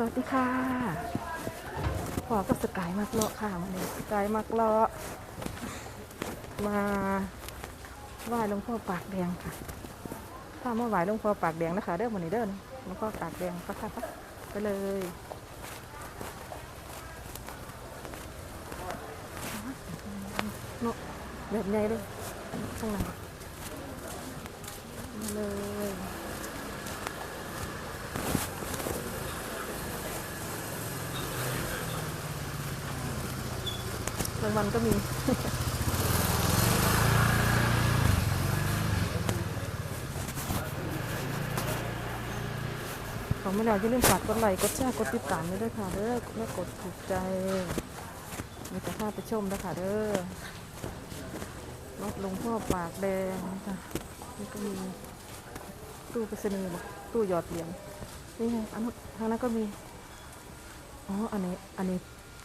สวัสดีค่ะพอกับสกายมากเลาะค่ะวันนี้สกายมากเลาะมาไหว้หลวงพ่อปากแดงค่ะ ถ้ามาไหว้หลวงพ่อปากแดงนะคะ เด้อวันนี้เด้อนหลวงพ่อปากแดงปะค่ะไปเลยเนาะแบบใหญ่เลยข้างในมาเลย รางวัลก็มี ของไม่ได้อย่าลืมฝากกดไลค์กดแชร์กดติดตามด้วยค่ะเด้อและกดถูกใจ มีแต่ภาพไปชมด้วยค่ะเด้อรถลงพ่อปากแดงค่ะนี่ก็มีตู้ไปรษณีย์ตู้หยอดเหรียญนี่ไงอันทางนั้นก็มีอ๋ออันนี้อันนี้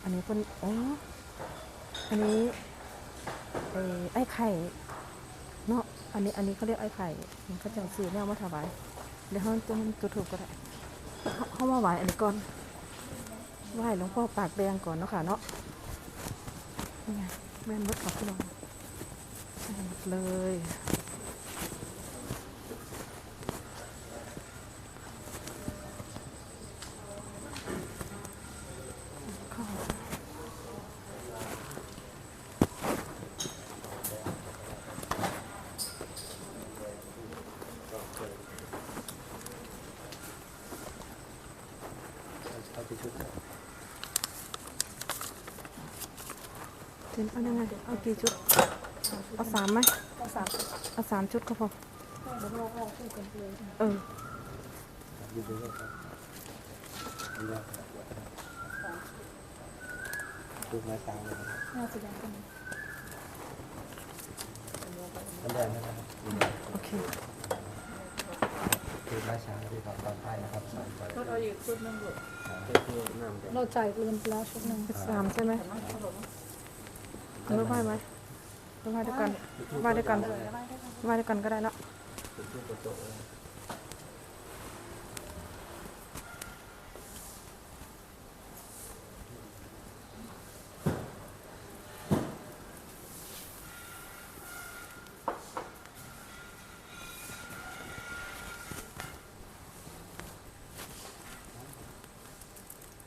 อันนี้เป็นอ๋อ อันนี้ไอ้ไอ้ไข่เนาะอันนี้อันนี้เขาเรียกไอ้ไข่มันเขาจะสีแนี่ยเอามาถวายเดี๋ยวเขาจะมันจุดถูกก็ได้เขามาไหวอันนี้ก่อนไหว้หลวงพ่อปากแดงก่อนเนาะค่ะเนาะนี่ไงแม่นรถขับพี่น้องแม่นมดเลยเข้า เต็มเอายังไงเอากี่ชุด เอาสามไหมเอาสามเอาสามชุดก็พอเดี๋ยวเราเอาคู่กันเลยเออดูไม้ช้างเลยนะน่าจะยังกันมันแดงนะครับโอเคดูไม้ช้างที่ก่อนตอนท้ายนะครับใส่ไปเราเอาอีกชุดหนึงลูกน้ำแดงเราจ่ายเงินไปแล้วชุดหนึงสามใช่ไหม เอาไปไหวไหมไปไหวด้วยกันไหวด้วยกันไหวด้วยกันก็ได้เนอะ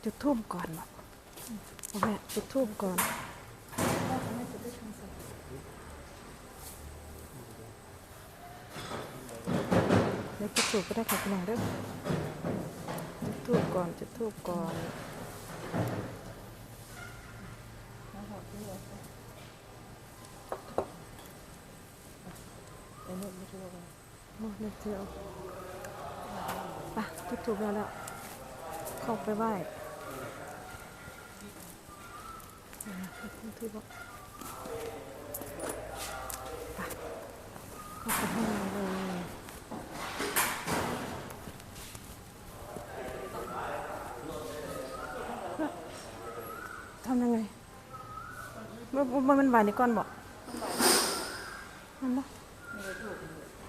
จุดทูบก่อนเนาะเอาแม่จุดทูบก่อน เดี๋ยวจุดทูบก็ได้ค่ะพี่น้องเด้อจุดทูบก่อนจุดทูบก่อนโอ้เดียวไปจุดทูบแล้วแล้วเข้าไปไหว้จุดทูบแล้วไปเข้าไปข้างในเลย ทำยังไง มันมันมันไหวในก้อนบ่มันบ่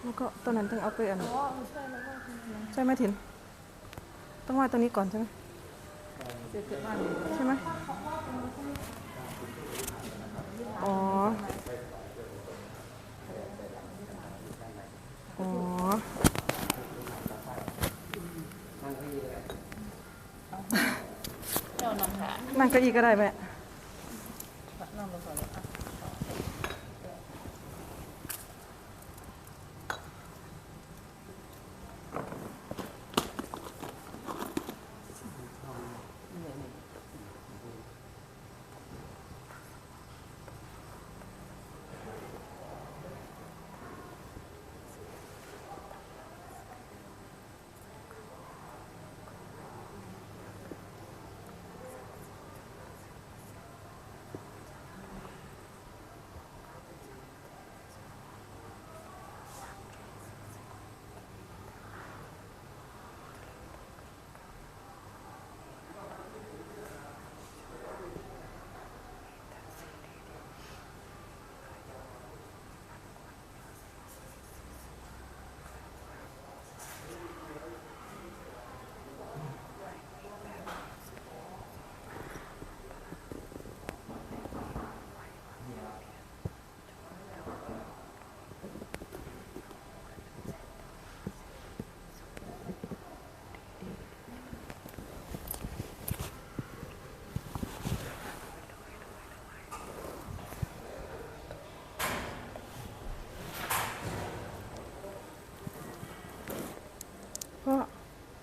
แล้วก็ตอนนั้นถึงเอาไปอันอ๋อใช่แล้วก็ใช่ไหมถินต้องไหว้ตัวนี้ก่อนใช่ไหมใช่ไหมอ๋อ อ๋อเจ้าน้องขานั่งเก้าอี้ก็ได้แม่ น้อง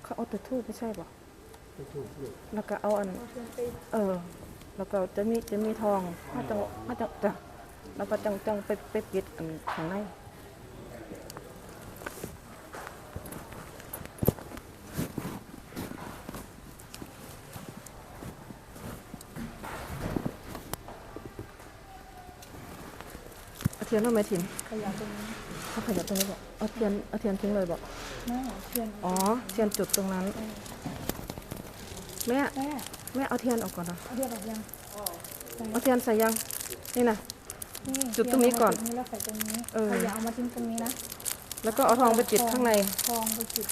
ลงก่อนเลยอะแต่ทูบไม่ใช่ป่ะไม่ถูกลูกแล้วก็เอาอันเอาเทียนไปเออ แล้วก็จะมีจะมีทองมาจังมาจังจ้ะแล้วก็จังจังไปไปปิดอันข้างในเอาเทียนมาไหมถินขยะตรงนี้ เอาขยับตรงนี้บอกเอาเทียนเอาเทียนทิ้งเลยบอกแม่เทียนอ๋อเทียนจุดตรงนั้นแม่แม่แม่เอาเทียนออกก่อนนะเอาเทียนออกยังเอาเทียนใส่ยังนี่นะนี่จุดตรงนี้ก่อนเทียเามาจุดนี้แล้วใส่ตรงนี้เออขยะเอามาทิ้งตรงนี้นะแล้วก็เอาทองไปติดข้างในทองไปจุด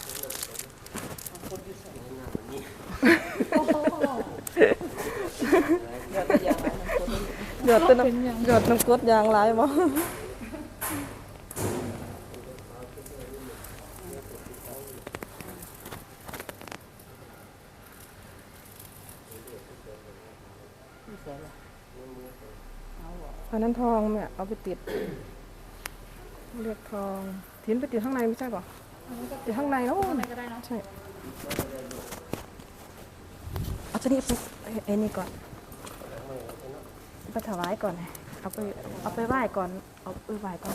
หยอดเป็นน้ำหยอดน้ำกรดยางร้ายบ่ อันนั้นทองเนี่ยเอาไปติด เรียกทองถินไปติดข้างในไม่ใช่ป่ะติดข้างในแล้วอะไรก็ได้เนาะใช่เอาชนิดไปไอ้นี่ก่อนไปถวายก่อน เอาไปเอาไปไหว้ก่อน เอาไปไหว้ก่อน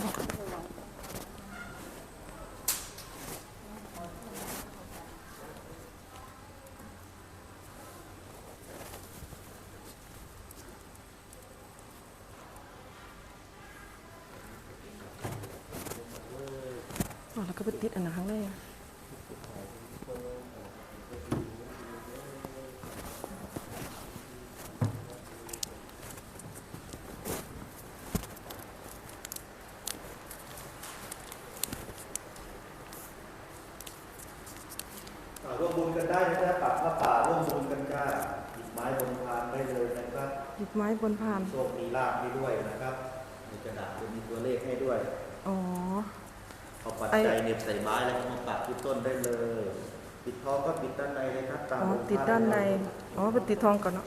แล้วก็ไปติดอันนั้นข้างในอ่าร่วมบุญกันได้นะครับปักพระป่าร่วมบุญกันจ้าหยิบไม้บนพานได้เลยนะครับหยิบไม้บนพานโชคมีลาภให้ด้วยนะครับมีกระดาษจะมีตัวเลขให้ด้วย อ๋อ เอาปัจไอ้จัยเหน็บใส่ไม้แล้วก็มาปักที่ต้นได้เลย ปิดทองก็ปิดด้านในเลยครับตามอ๋อองค์ติดพระด้านในเลยอ๋อไปติดทองก่อนเนาะ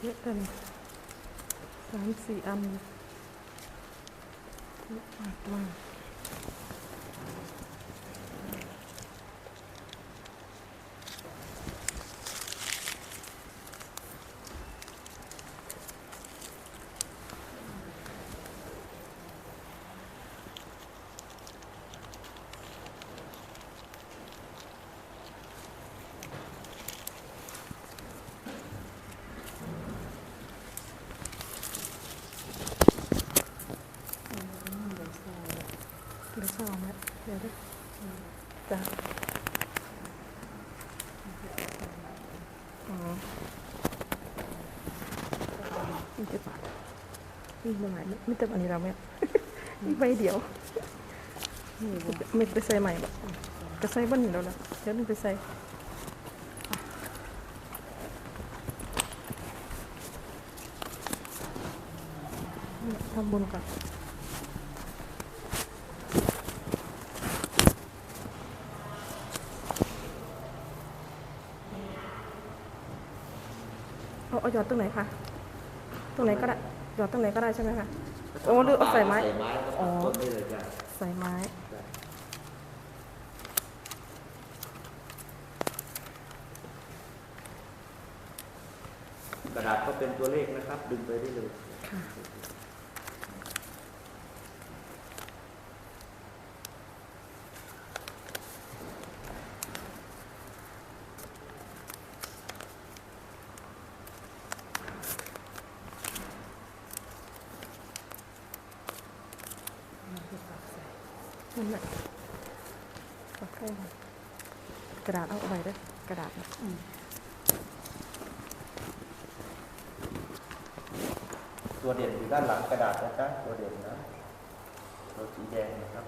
เยอะกันสามสี่อันเยอะมากมากเดี๋ยวสอง นะเดี๋ยวด้วยจ้ะอ๋อนี่จะปาดนี่มาไหนไม่แต่อันนี้เราไม่นี่ใบเดียวไม่ไปใส่ใหม่หรอกจะใส่บ้านนี่แล้วล่ะเดี๋ยวนึงไปใส่ทำบุญก่อน เอาเอา หยอดตรงไหนคะตรงไหนก็ได้หยอดตรงไหนก็ได้ใช่ไหมคะโอ้หรือเอาใส่ไม้ใส่ไม้แล้วก็ปักต้นได้เลยจ้าใส่ไม้กระดาษก็เป็นตัวเลขนะครับ ดึงไปได้เลยค่ะ นั่นแหละโอเคกระดาษเอาไปด้วยกระดาษนะตัวเด่นอยู่ด้านหลังกระดาษนะจ๊ะตัวเด่นนะตัวสีแดงนะครับ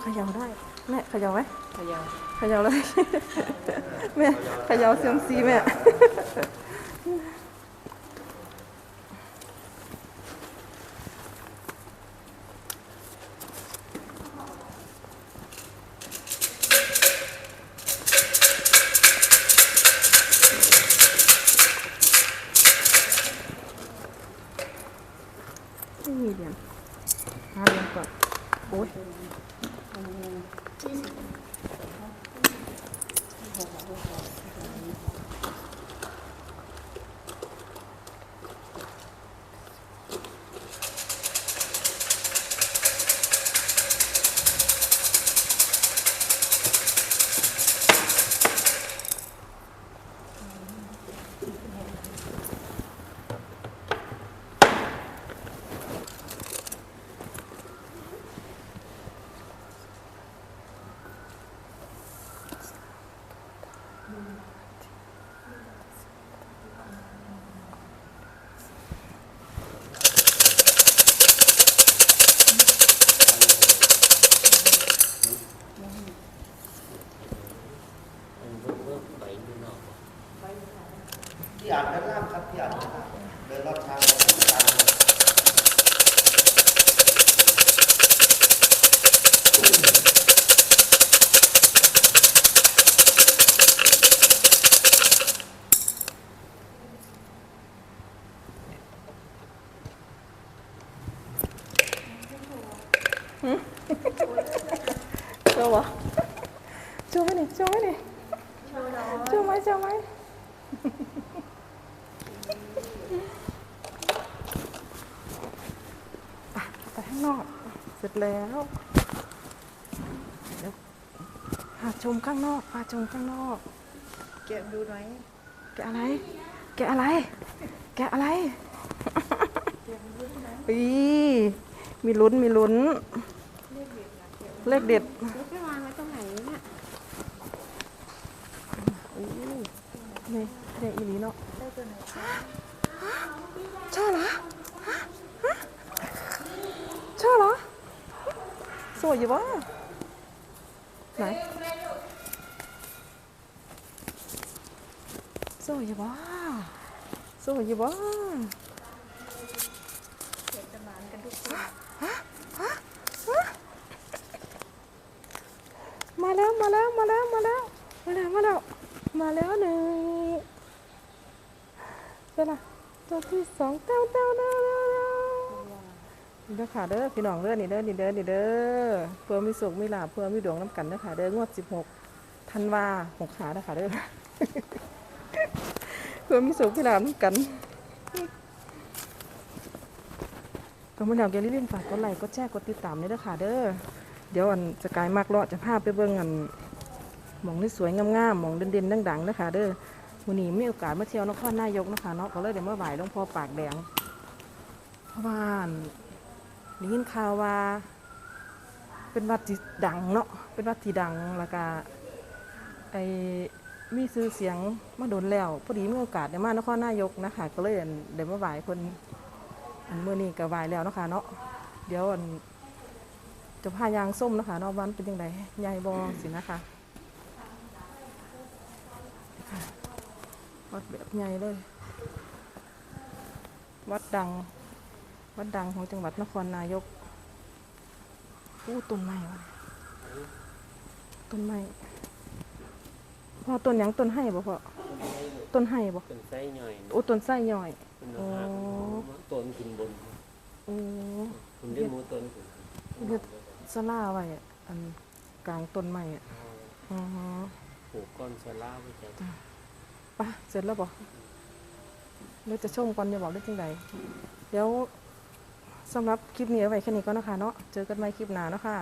เขย่าได้ แม่เขย่าไหมขยาเขย่าเลย แม่เขย่าเซียมซีแม่มีเหรียญหาเหรียญก่อนโอ้ย ที่ อานด้านล่างครับที่อานด้านล่างเดินรอบทางตามโชว์วะโชว์ไหมนี่โชว์ไหมนี่โชว์ไหมโชว์ไหมอะไปข้างนอก เสร็จแล้วเดี๋ยวพาชมข้างนอกพาชมข้างนอกเก็บดูหน่อยแกะอะไร แกะอะไร แกะอะไรอีมีลุ้นมีลุ้น เลขเด็ดแล้วไปวางไว้ตรงไหนเนี่ยอู้นี่เด็กอีหลีเนาะได้ตัวไหนคะชอบเหรอฮะฮะชอบเหรอส วยอยู่วะไหนสวยอยู่วะสวยอยู่วะเก็บจะหมานกันทุกคนมาแล้วมาแล้วมาแล้วมาแล้วมาแล้วมาแล้วมาแล้วหนึ่งเป็นไรตัวที่สองเต้าเต้าเต้า เต้าเต้านี่เด้อค่ะเด้อพี่น้องเด้อนี่เด้อนี่เด้อนี่เด้อเพื่อมีสุขมีลาเพื่อมีดวงน้ำกันเด้อค่ะเด้องวดสิบหกธันวาหกขาเด้อค่ะเด้อเพื่อมีสุขมีลาน้ำกันก็มาแล้วแกรีบฝากกดไลค์กดแชร์กดติดตามเลยเด้อค่ะเด้อเดี๋ยวอันสกายมากเลาะจะพาไปเบิ่งอันหมองที่สวยงามๆหมองเด่นๆดังๆเด้อค่ะเด้อวันนี้มีโอกาสมาเที่ยวนครนายกนะคะเนาะก็เลยเดี๋ยวเมาไหว้หลวงพ่อปากแดงเพราะว่าน ได้ยินข่าวว่า เป็นวัดที่ดังเนาะเป็นวัดที่ดังแล้วก็ไอมีชื่อเสียงมาโดนแล้วพอดีมีโอกาสได้มานครนายกนะคะก็เลยเดี๋ยวมาไหว้คนอันเมื่อนี้ก็ไหว้แล้วนะคะเนาะเดี๋ยวอันจะพายางส้มนะคะนาะวันเป็นยังไงใหญ่บอสินะคะค่ะวัดแบบใหญ่เลย วัดดัง วัดดังของจังหวัดนครนายกอู้ต้นไม้วะต้นไม้พอต้นหยังต้นไห้บ่พอต้นไห้บ่เป็นไส้ย่อยอู้ต้นไส้ย่อยเป็นอ๋ออาหารต้นกินบนโอ้คุณได้หมูต้นคุณเฮ็ดสลาไว้อะอันกลางต้นไม้อะอ๋อปลูกก้อนสลาไว้จ้ะไปะเสร็จแล้วบ่เดี๋ยวจะชมก่อนอย่าบอกได้จังใดเดี๋ยว สำหรับคลิปนี้เอาไว้แค่นี้ก็นะคะเนาะ เจอกันใหม่คลิปหน้าเนาะค่ะ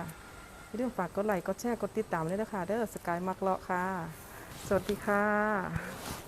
อย่าลืมฝากกดไลค์ กดแชร์ กดติดตามด้วยนะคะ เด้อสกายมักเลาะค่ะ สวัสดีค่ะ